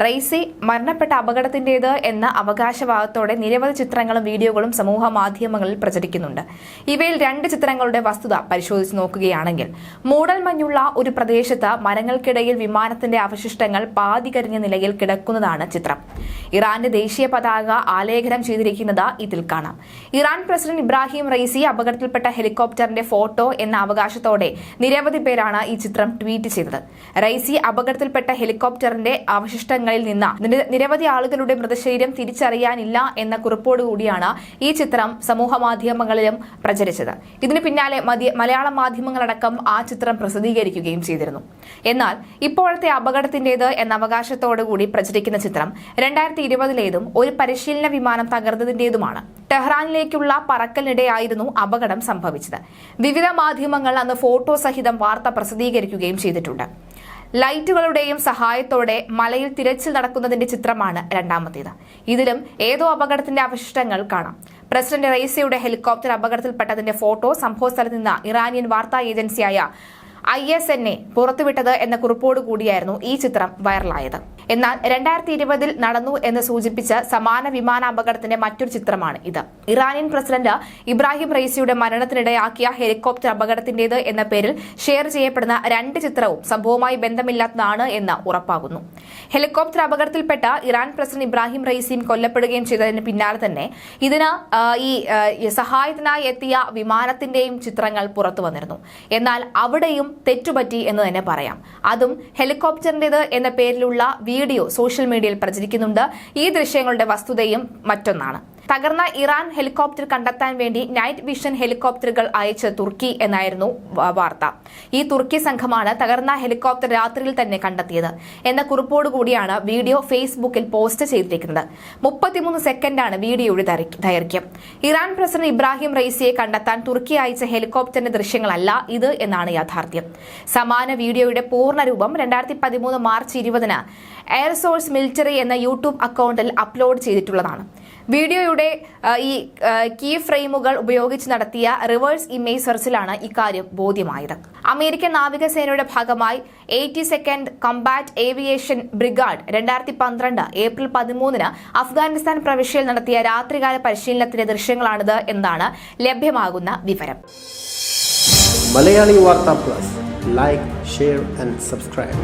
റെയ്സി മരണപ്പെട്ട അപകടത്തിന്റേത് എന്ന അവകാശവാദത്തോടെ നിരവധി ചിത്രങ്ങളും വീഡിയോകളും സമൂഹ മാധ്യമങ്ങളിൽ പ്രചരിക്കുന്നുണ്ട്. ഇവയിൽ രണ്ട് ചിത്രങ്ങളുടെ വസ്തുത പരിശോധിച്ച് നോക്കുകയാണെങ്കിൽ മൂടൽമഞ്ഞുള്ള ഒരു പ്രദേശത്ത് മരങ്ങൾക്കിടയിൽ വിമാനത്തിന്റെ അവശിഷ്ടങ്ങൾ പാതികരിഞ്ഞ നിലയിൽ കിടക്കുന്നതാണ് ചിത്രം. ഇറാന്റെ ദേശീയ പതാക ആലേഖനം ചെയ്തിരിക്കുന്നത് ഇതിൽ കാണാം. ഇറാൻ പ്രസിഡന്റ് ഇബ്രാഹിം റൈസി അപകടത്തിൽപ്പെട്ട ഹെലികോപ്റ്ററിന്റെ ഫോട്ടോ എന്ന അവകാശത്തോടെ നിരവധി പേരാണ് ഈ ചിത്രം ട്വീറ്റ് ചെയ്തത്. റൈസി അപകടത്തിൽപ്പെട്ട ഹെലികോപ്റ്ററിന്റെ അവശിഷ്ടങ്ങളിൽ നിന്ന്. നിര- നിരവധി ആളുകളുടെ മൃതശരീരം തിരിച്ചറിയാനില്ല എന്ന കുറിപ്പോടുകൂടിയാണ് ഈ ചിത്രം സമൂഹ മാധ്യമങ്ങളിലും പ്രചരിച്ചത്. ഇതിന് പിന്നാലെ മലയാള മാധ്യമങ്ങളടക്കം ആ ചിത്രം പ്രസിദ്ധീകരിക്കുകയും ചെയ്തിരുന്നു. എന്നാൽ ഇപ്പോഴത്തെ അപകടത്തിന്റേത് എന്ന അവകാശത്തോടുകൂടി പ്രചരിക്കുന്ന ചിത്രം രണ്ടായിരത്തി ഇരുപതിലേതും ഒരു പരിശീലന വിമാനം തകർന്നതിന്റേതുമാണ് ടെഹ്റാനിലേക്കുള്ള പറക്കലിനിടെയായിരുന്നു അപകടം സംഭവിച്ചത്. വിവിധ മാധ്യമങ്ങൾ അന്ന് ഫോട്ടോ സഹിതം വാർത്ത പ്രസിദ്ധീകരിക്കുകയും ചെയ്തിട്ടുണ്ട്. ലൈറ്റുകളുടെയും സഹായത്തോടെ മലയിൽ തിരച്ചിൽ നടക്കുന്നതിന്റെ ചിത്രമാണ് രണ്ടാമത്തേത്. ഇതിലും ഏതോ അപകടത്തിന്റെ അവശിഷ്ടങ്ങൾ കാണാം. പ്രസിഡന്റ് റൈസയുടെ ഹെലികോപ്റ്റർ അപകടത്തിൽപ്പെട്ടതിന്റെ ഫോട്ടോ സംഭവസ്ഥലത്ത് നിന്ന് ഇറാനിയൻ വാർത്താ ഏജൻസിയായ ഐ എസ് എൻ എ പുറത്തുവിട്ടത് എന്ന കുറിപ്പോടുകൂടിയായിരുന്നു ഈ ചിത്രം വൈറലായത്. എന്നാൽ രണ്ടായിരത്തി ഇരുപതിൽ നടന്നു എന്ന് സൂചിപ്പിച്ച സമാന വിമാന അപകടത്തിന്റെ മറ്റൊരു ചിത്രമാണ് ഇത്. ഇറാനിയൻ പ്രസിഡന്റ് ഇബ്രാഹിം റൈസിയുടെ മരണത്തിനിടയാക്കിയ ഹെലികോപ്റ്റർ അപകടത്തിന്റേത് എന്ന പേരിൽ ഷെയർ ചെയ്യപ്പെടുന്ന രണ്ട് ചിത്രവും സംഭവവുമായി ബന്ധമില്ലാത്തതാണ് എന്ന് ഉറപ്പാകുന്നു. ഹെലികോപ്റ്റർ അപകടത്തിൽപ്പെട്ട ഇറാൻ പ്രസിഡന്റ് ഇബ്രാഹിം റൈസിയും കൊല്ലപ്പെടുകയും ചെയ്തതിന് പിന്നാലെ തന്നെ ഇതിന് ഈ സഹായത്തിനായി എത്തിയ വിമാനത്തിന്റെയും ചിത്രങ്ങൾ പുറത്തു വന്നിരുന്നു. എന്നാൽ അവിടെയും തെറ്റുപറ്റി എന്ന് തന്നെ പറയാം. അതും ഹെലികോപ്റ്ററിന്റേത് എന്ന പേരിലുള്ള വീഡിയോ സോഷ്യൽ മീഡിയയിൽ പ്രചരിക്കുന്നുണ്ട്. ഈ ദൃശ്യങ്ങളുടെ വസ്തുതയും മറ്റൊന്നാണ്. തകർന്ന ഇറാൻ ഹെലികോപ്റ്റർ കണ്ടെത്താൻ വേണ്ടി നൈറ്റ് വിഷൻ ഹെലികോപ്റ്ററുകൾ അയച്ച് തുർക്കി എന്നായിരുന്നു വാർത്ത. ഈ തുർക്കി സംഘമാണ് തകർന്ന ഹെലികോപ്റ്റർ രാത്രിയിൽ തന്നെ കണ്ടെത്തിയത് എന്ന കുറിപ്പോടുകൂടിയാണ് വീഡിയോ ഫേസ്ബുക്കിൽ പോസ്റ്റ് ചെയ്തിരിക്കുന്നത്. മുപ്പത്തിമൂന്ന് സെക്കൻഡാണ് വീഡിയോയുടെ ദൈർ- ദൈർഘ്യം. ഇറാൻ പ്രസിഡന്റ് ഇബ്രാഹിം റൈസിയെ കണ്ടെത്താൻ തുർക്കി അയച്ച ഹെലികോപ്റ്ററിന്റെ ദൃശ്യങ്ങളല്ല ഇത് എന്നാണ് യാഥാർത്ഥ്യം. സമാന വീഡിയോയുടെ പൂർണരൂപം രണ്ടായിരത്തി പതിമൂന്ന് മാർച്ച് ഇരുപതിന് എയർ സോഴ്സ് മിലിറ്ററി എന്ന യൂട്യൂബ് അക്കൗണ്ടിൽ അപ്ലോഡ് ചെയ്തിട്ടുള്ളതാണ്. വീഡിയോയുടെ ഈ കീ ഫ്രെയിമുകൾ ഉപയോഗിച്ച് നടത്തിയ റിവേഴ്സ് ഇമേജ് സെർച്ചിലാണ് ഇക്കാര്യം ബോധ്യമായത്. അമേരിക്കൻ നാവികസേനയുടെ ഭാഗമായി eighty second combat aviation brigade രണ്ടായിരത്തി പന്ത്രണ്ട് ഏപ്രിൽ പതിമൂന്നിന് അഫ്ഗാനിസ്ഥാൻ പ്രവിശ്യയിൽ നടത്തിയ രാത്രികാല പരിശീലനത്തിന്റെ ദൃശ്യങ്ങളാണിത് എന്നാണ് ലഭ്യമാകുന്ന വിവരം. മലയാളി വാർത്താ plus. Like share and subscribe